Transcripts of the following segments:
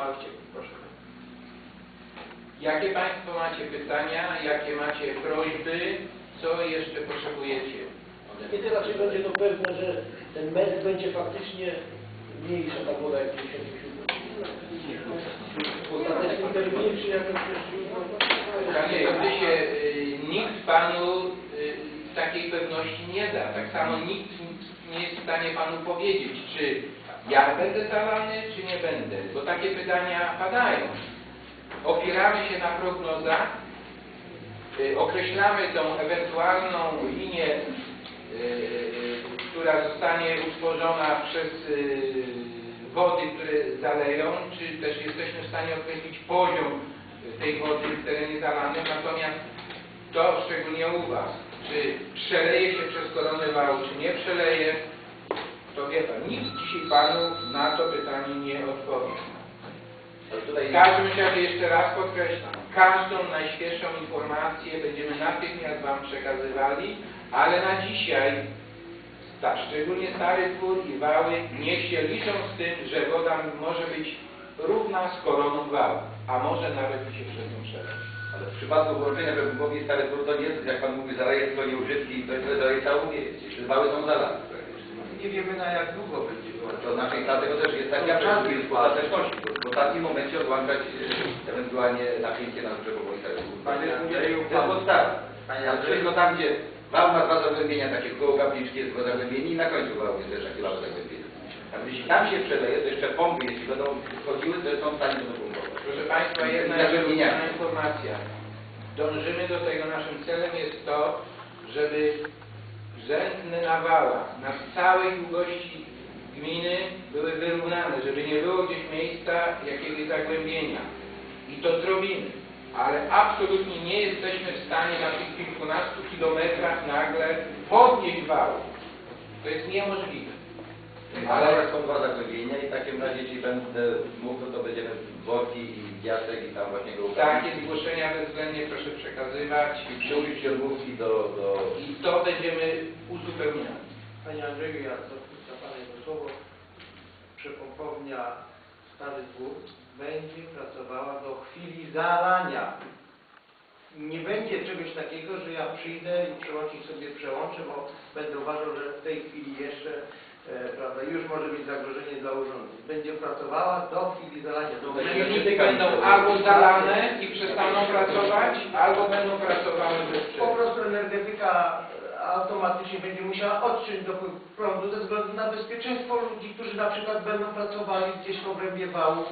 Proszę. Jakie Państwo macie pytania, jakie macie prośby, co jeszcze potrzebujecie? Kiedy raczej będzie to pewne, że ten metr będzie faktycznie mniejsza ta woda jak 97. W ostatecznym terminie czy jakoś Panie Jodrysie, y, nikt Panu y, takiej pewności nie da. Tak samo nikt nie jest w stanie Panu powiedzieć, czy ja będę zalany, czy nie będę, bo takie pytania padają. Opieramy się na prognozach, y, określamy tą ewentualną linię, y, y, która zostanie utworzona przez wody, które zaleją, czy też jesteśmy w stanie określić poziom tej wody w terenie zalanym, natomiast to szczególnie u Was, czy przeleje się przez koronę wału, czy nie przeleje, to wie Pan, nikt dzisiaj Panu na to pytanie nie odpowie. W każdym razie jeszcze raz podkreślam, każdą najświeższą informację będziemy natychmiast Wam przekazywali, ale na dzisiaj, sta, szczególnie Stary Twór i Wały, niech się liczą z tym, że woda może być równa z koroną wału, a może nawet i się przez nią przeleć. Ale w przypadku włączenia Webugowi Stary Twór to nie jest, jak Pan mówi, zaleje tylko nieużytki, to jest zaleje całą wieś. Jeśli wały są zalane. Nie wiemy na jak długo będzie To znaczy, dlatego też jest taki apel w ostateczności, bo w ostatnim momencie odłączać e, ewentualnie napięcie na brzegu Stary Twór. Panie Andrzeju, To jest podstawa. Panie Andrzeju. tam, gdzie wał ma dwa zagłębienia, takie koło kapliczki jest dwa zagłębienie i na końcu wału jest też takie małe zagłębienie. A jeśli tam się przeleje, to jeszcze pompy, jeśli będą wchodziły, to są w stanie to dopompować. Proszę Państwa, jedna informacja. Dążymy do tego, naszym celem jest to, żeby rzędne na wałach na całej długości gminy były wyrównane, żeby nie było gdzieś miejsca jakiegoś zagłębienia. I to zrobimy. Ale absolutnie nie jesteśmy w stanie na tych kilkunastu kilometrach nagle podnieść wału. To jest niemożliwe. Ale są dwa zagłębienia i w takim razie, jeśli będę mógł, to będziemy worki i piasek i tam właśnie go Takie zgłoszenia bezwzględnie proszę przekazywać. I przyłożyć ciągówki do, do... I to będziemy uzupełniali. Panie Andrzeju, ja za Pana jedno słowo. Przepompownia Stary Dwór będzie pracowała do chwili zalania. Nie będzie czegoś takiego, że ja przyjdę i przełącznik sobie przełączę, bo będę uważał, że w tej chwili jeszcze prawda, już może być zagrożenie dla urządzeń. Będzie pracowała do chwili zalania. Do Silniki będą albo zalane i przestaną pracować, albo będą pracowały bez Po prostu energetyka e, automatycznie będzie musiała odciąć dopływ prądu ze względu na bezpieczeństwo ludzi, którzy na przykład będą pracowali gdzieś w obrębie wałów,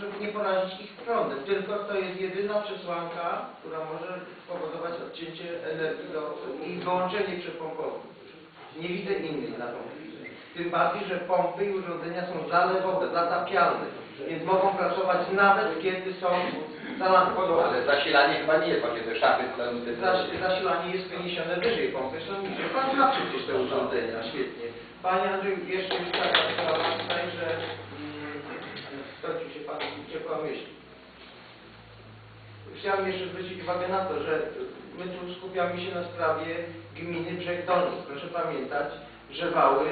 żeby nie porazić ich prądem. Tylko to jest jedyna przesłanka, która może spowodować odcięcie energii do, i wyłączenie przepompowni. Nie widzę innych na tą chwilę. Tym bardziej, że pompy i urządzenia są zalewowe, zatapialne, więc mogą pracować nawet kiedy są zalane. Ale zasilanie chyba nie jest właśnie te szafy. Zas- Zasilanie jest wyniesione wyżej, pompy są niżej. Pan zna przecież te urządzenia, świetnie. Panie Andrzeju, jeszcze jest taka sprawa tutaj, że mm, skończył się Pan ciepła myśl. Chciałem jeszcze zwrócić uwagę na to, że my tu skupiamy się na sprawie gminy Brzeg Dolny. Proszę pamiętać, że wały,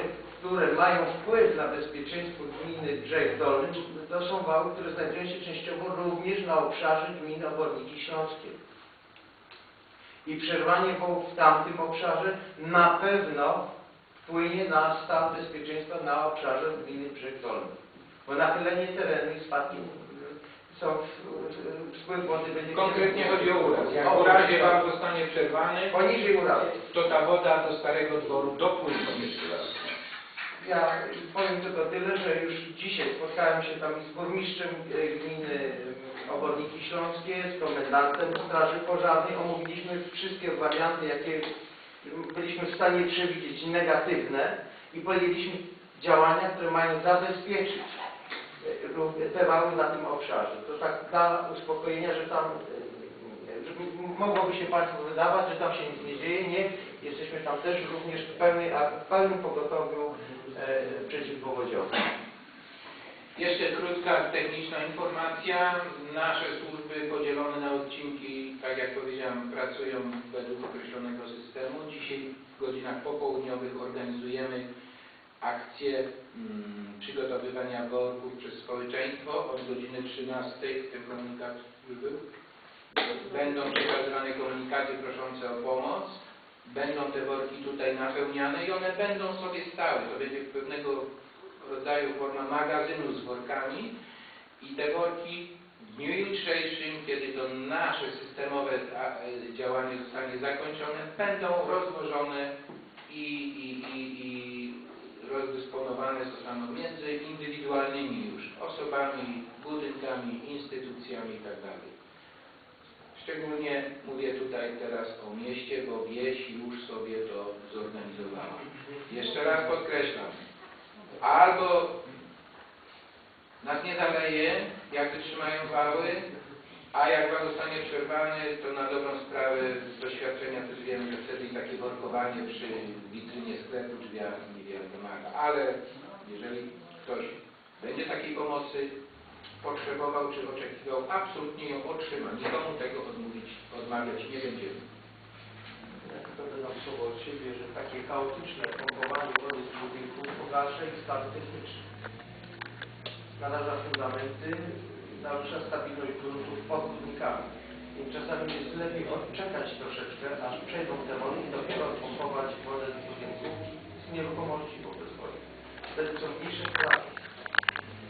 które mają wpływ na bezpieczeństwo gminy Brzeg Dolny, to są wały, które znajdują się częściowo również na obszarze gminy Oborniki Śląskie i przerwanie wołów w tamtym obszarze na pewno wpłynie na stan bezpieczeństwa na obszarze gminy Brzeg Dolny. Bo nachylenie terenu i spadki są, w- w- wpływ wody będzie... Konkretnie chodzi o uraz. Jak O uraz. wam zostanie przerwany, Poniżej urazu. to ta woda do Starego Dworu dopłynie. Ja powiem tylko tyle, że już dzisiaj spotkałem się tam z burmistrzem e, gminy e, Oborniki Śląskie, z komendantem Straży Pożarnej. Omówiliśmy wszystkie warianty, jakie byliśmy w stanie przewidzieć, negatywne i podjęliśmy działania, które mają zabezpieczyć e, te wały na tym obszarze. To tak dla uspokojenia, że tam mogłoby się Państwu wydawać, że tam się nic nie dzieje. Nie, jesteśmy tam też również w, pełnej, w pełnym pogotowiu e, przeciwpowodziowym. Jeszcze krótka techniczna informacja. Nasze służby podzielone na odcinki, tak jak powiedziałem, pracują według określonego systemu. Dzisiaj w godzinach popołudniowych organizujemy akcję mm, przygotowywania worków przez społeczeństwo od godziny 13, ten komunikat już był. Będą przekazywane komunikaty proszące o pomoc, będą te worki tutaj napełniane i one będą sobie stały. To będzie pewnego rodzaju forma magazynu z workami i te worki w dniu jutrzejszym, kiedy to nasze systemowe e, działanie zostanie zakończone, będą rozłożone i, i, i, i rozdysponowane zostaną między indywidualnymi już osobami, budynkami, instytucjami itd. Szczególnie mówię tutaj teraz o mieście, bo wieś już sobie to zorganizowała. Jeszcze raz podkreślam, albo nas nie zaleje, jak wytrzymają wały, a jak wam zostanie przerwany, to na dobrą sprawę z doświadczenia też wiemy, że wtedy takie workowanie przy witrynie sklepu drzwiach niewiele pomaga. Ale jeżeli ktoś będzie takiej pomocy potrzebował czy oczekiwał, absolutnie ją otrzyma. Nikomu tego odmówić, odmawiać nie będziemy. Jak będę nam słowo od siebie, że takie chaotyczne pompowanie wody z budynków pogarsza ich stan techniczny. Naraża fundamenty, narusza stabilność gruntów pod górnikami. Więc czasami jest lepiej odczekać troszeczkę, aż przejdą te wody i dopiero pompować wodę z budynków z nieruchomości po bezwodzie. Wtedy są mniejsze straty.